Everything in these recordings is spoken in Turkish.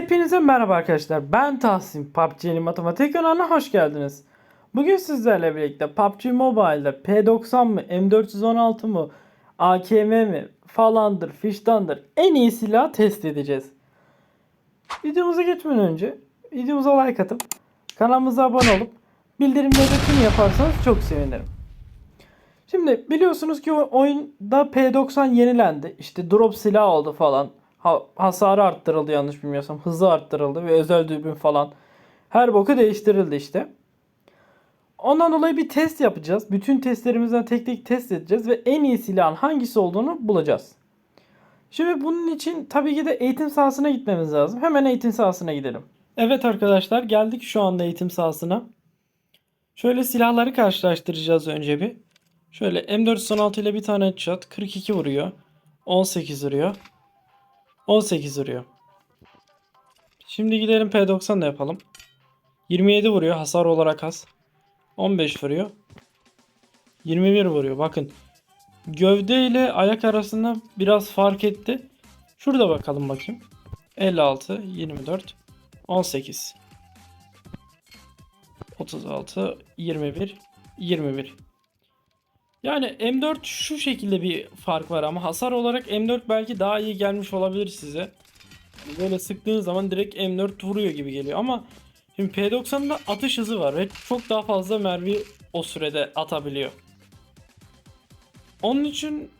Hepinize merhaba arkadaşlar. Ben Tahsin. PUBG'nin matematik kanalına hoş geldiniz. Bugün sizlerle birlikte PUBG Mobile'da P90 mı, M416 mı, AKM mi falandır, fiştandır en iyi silah test edeceğiz. Videomuza geçmeden önce videomuza like atıp kanalımıza abone olup bildirimleri tüm yaparsanız çok sevinirim. Şimdi biliyorsunuz ki oyunda P90 yenilendi. İşte drop silah oldu falan. Ha- hasarı arttırıldı yanlış bilmiyorsam. Hızı arttırıldı ve özel dürbün falan. Her boku değiştirildi işte. Ondan dolayı bir test yapacağız. Bütün testlerimizden tek tek test edeceğiz ve en iyi silahın hangisi olduğunu bulacağız. Şimdi bunun için tabii ki de eğitim sahasına gitmemiz lazım. Hemen eğitim sahasına gidelim. Evet arkadaşlar geldik şu anda eğitim sahasına. Şöyle silahları karşılaştıracağız önce bir. Şöyle M416 ile bir tane headshot 42 vuruyor. 18 vuruyor. 18 vuruyor. Şimdi gidelim P90 da yapalım. 27 vuruyor hasar olarak az. 15 vuruyor. 21 vuruyor. Bakın. Gövde ile ayak arasında biraz fark etti. Şurada bakalım bakayım. 56, 24, 18. 36, 21, 21. Yani M4 şu şekilde bir fark var ama hasar olarak M4 belki daha iyi gelmiş olabilir size. Böyle sıktığınız zaman direkt M4 vuruyor gibi geliyor ama şimdi P90'da atış hızı var ve çok daha fazla mermi o sürede atabiliyor. Onun için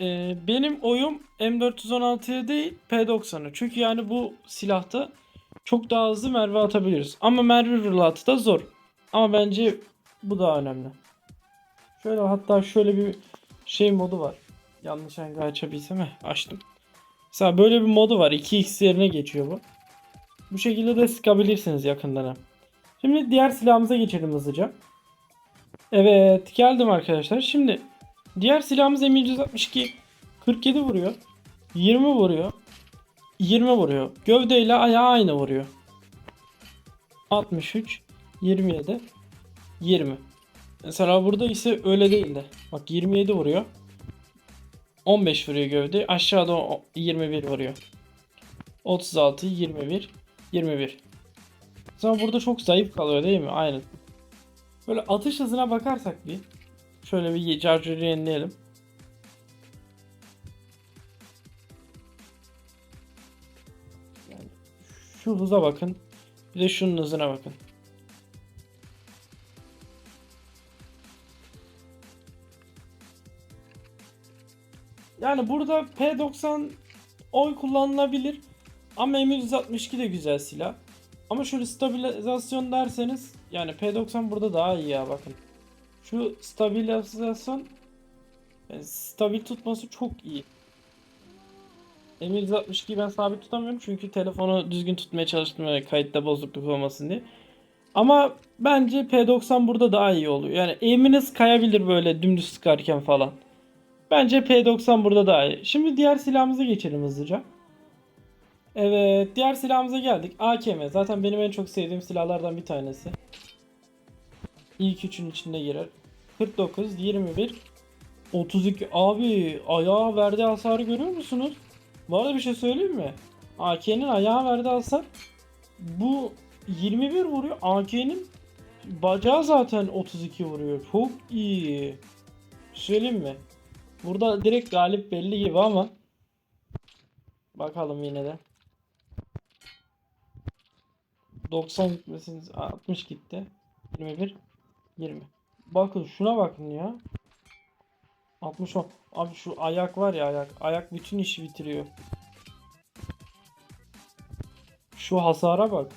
e, benim oyum M416'ya değil P90'a. Çünkü yani bu silahta çok daha hızlı mermi atabiliriz. Ama mermi rulatı da zor. Ama bence bu daha önemli. Şöyle hatta şöyle bir şey modu var. Yanlış hangi açabilsem açtım. Mesela böyle bir modu var. 2x yerine geçiyor bu. Bu şekilde de sıkabilirsiniz yakından. hem. Şimdi diğer silahımıza geçelim hızlıca. Evet geldim arkadaşlar. Şimdi diğer silahımız M162 47 vuruyor. 20 vuruyor. 20 vuruyor. Gövdeyle ayağı aynı vuruyor. 63 27 20 Mesela burada ise öyle değil de. Bak 27 vuruyor. 15 vuruyor gövde. Aşağıda o- 21 vuruyor. 36, 21, 21. Mesela burada çok zayıf kalıyor değil mi? Aynen. Böyle atış hızına bakarsak bir. Şöyle bir charger'ı yenileyelim. Şu hıza bakın. Bir de şunun hızına bakın. Yani burada P90 oy kullanılabilir. Ama M162 de güzel silah. Ama şöyle stabilizasyon derseniz yani P90 burada daha iyi ya bakın. Şu stabilizasyon yani stabil tutması çok iyi. M162'yi ben sabit tutamıyorum çünkü telefonu düzgün tutmaya çalıştım ve kayıtta bozukluk olmasın diye. Ama bence P90 burada daha iyi oluyor. Yani aim'iniz kayabilir böyle dümdüz sıkarken falan. Bence P90 burada daha iyi. Şimdi diğer silahımıza geçelim hızlıca. Evet, diğer silahımıza geldik. AKM. Zaten benim en çok sevdiğim silahlardan bir tanesi. İlk üçün içinde girer. 49, 21, 32. Abi ayağa verdiği hasarı görüyor musunuz? Bu arada bir şey söyleyeyim mi? AK'nin ayağa verdiği hasar bu 21 vuruyor. AK'nin bacağı zaten 32 vuruyor. Çok iyi. Söyleyeyim mi? Burada direkt galip belli gibi ama bakalım yine de. 90 gitmesin 60 gitti. 21 20. Bakın şuna bakın ya. 60 o. Abi şu ayak var ya ayak. Ayak bütün işi bitiriyor. Şu hasara bak.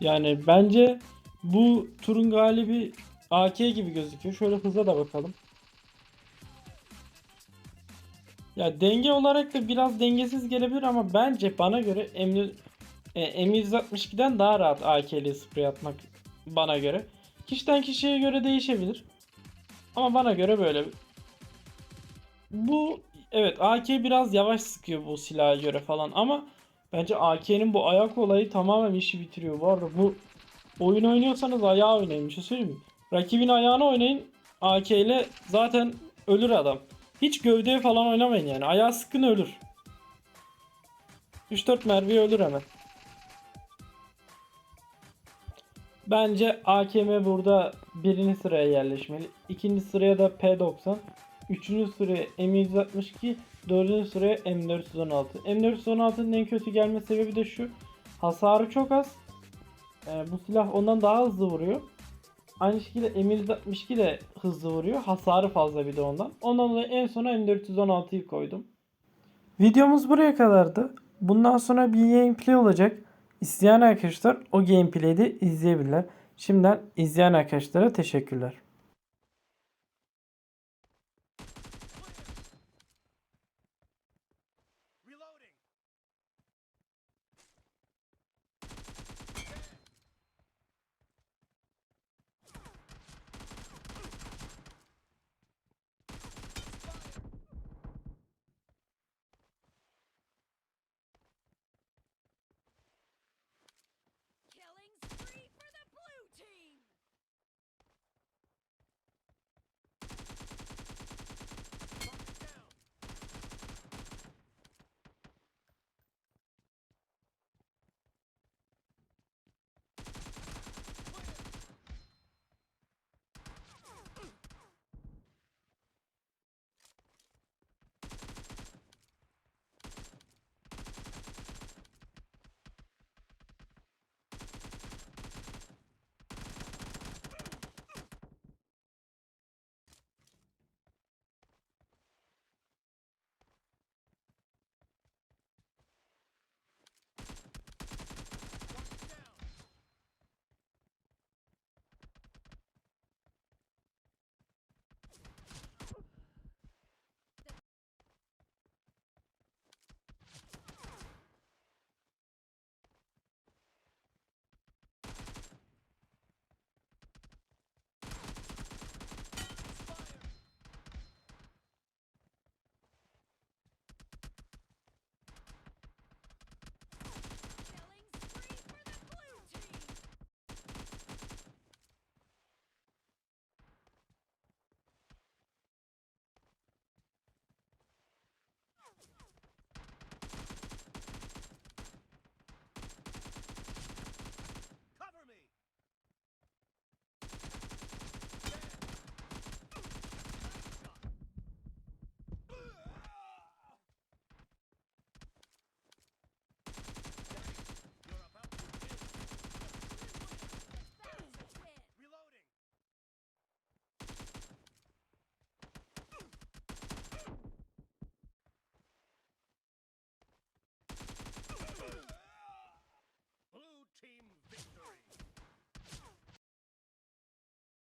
Yani bence bu turun galibi AK gibi gözüküyor. Şöyle hıza da bakalım. Ya denge olarak da biraz dengesiz gelebilir ama bence bana göre M, e, M162'den daha rahat AK ile sprey atmak bana göre. Kişiden kişiye göre değişebilir. Ama bana göre böyle. Bu evet AK biraz yavaş sıkıyor bu silaha göre falan ama bence AK'nin bu ayak olayı tamamen işi bitiriyor. Bu arada bu oyun oynuyorsanız ayağı oynayın. Bir şey söyleyeyim mi? Rakibin ayağına oynayın. AK ile zaten ölür adam. Hiç gövdeye falan oynamayın yani. Ayağı sıkın ölür. 3-4 mermi ölür hemen. Bence AKM burada birinci sıraya yerleşmeli. ikinci sıraya da P90. Üçüncü sıraya M162. Dördüncü sıraya M416. M416'nın en kötü gelme sebebi de şu. Hasarı çok az. Ee, bu silah ondan daha hızlı vuruyor. Aynı şekilde M162 de hızlı vuruyor. Hasarı fazla bir de ondan. Ondan dolayı en sona M416'yı koydum. Videomuz buraya kadardı. Bundan sonra bir gameplay olacak. İsteyen arkadaşlar o gameplay'i de izleyebilirler. Şimdiden izleyen arkadaşlara teşekkürler.